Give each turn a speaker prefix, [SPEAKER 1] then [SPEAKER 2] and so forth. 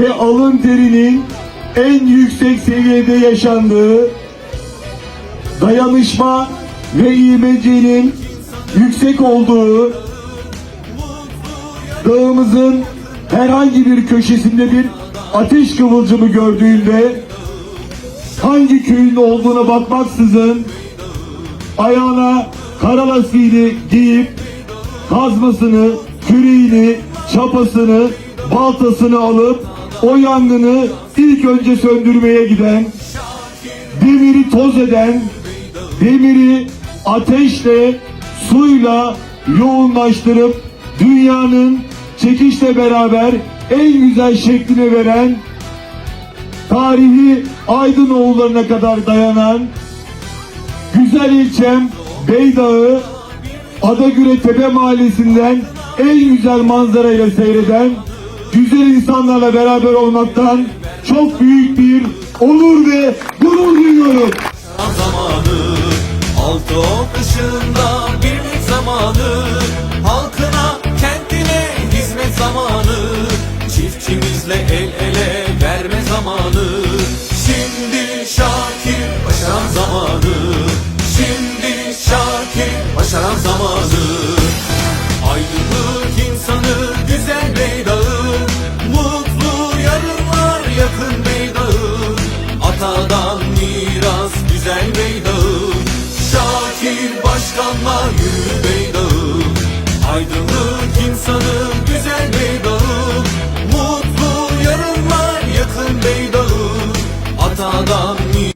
[SPEAKER 1] ve alın terinin en yüksek seviyede yaşandığı, dayanışma ve ivmeciliğin yüksek olduğu, dağımızın herhangi bir köşesinde bir ateş kıvılcımı gördüğünde hangi köyün olduğuna bakmaksızın ayağına kara lastiğini giyip kazmasını, küreğini, çapasını, baltasını alıp o yangını ilk önce söndürmeye giden, demiri toz eden, demiri ateşle, suyla yoğunlaştırıp dünyanın çekişle beraber en güzel şeklini veren tarihi Aydınoğullarına kadar dayanan güzel ilçem Beydağı Adagüre Tepe Mahallesi'nden en güzel manzarayla seyreden güzel insanlarla beraber olmaktan çok büyük bir onur ve gurur duyuyorum.
[SPEAKER 2] zamanı Altı ok ışığında birlik zamanı Halkına kentine hizmet zamanı Çiftçimizle el ele verme zamanı Şimdi Şakir başaran zamanı Şimdi Şakir başaran zamanı Atadan miras güzel beydağı. Şakir başkanla yürü beydağı. Aydınlık insanı güzel beydağı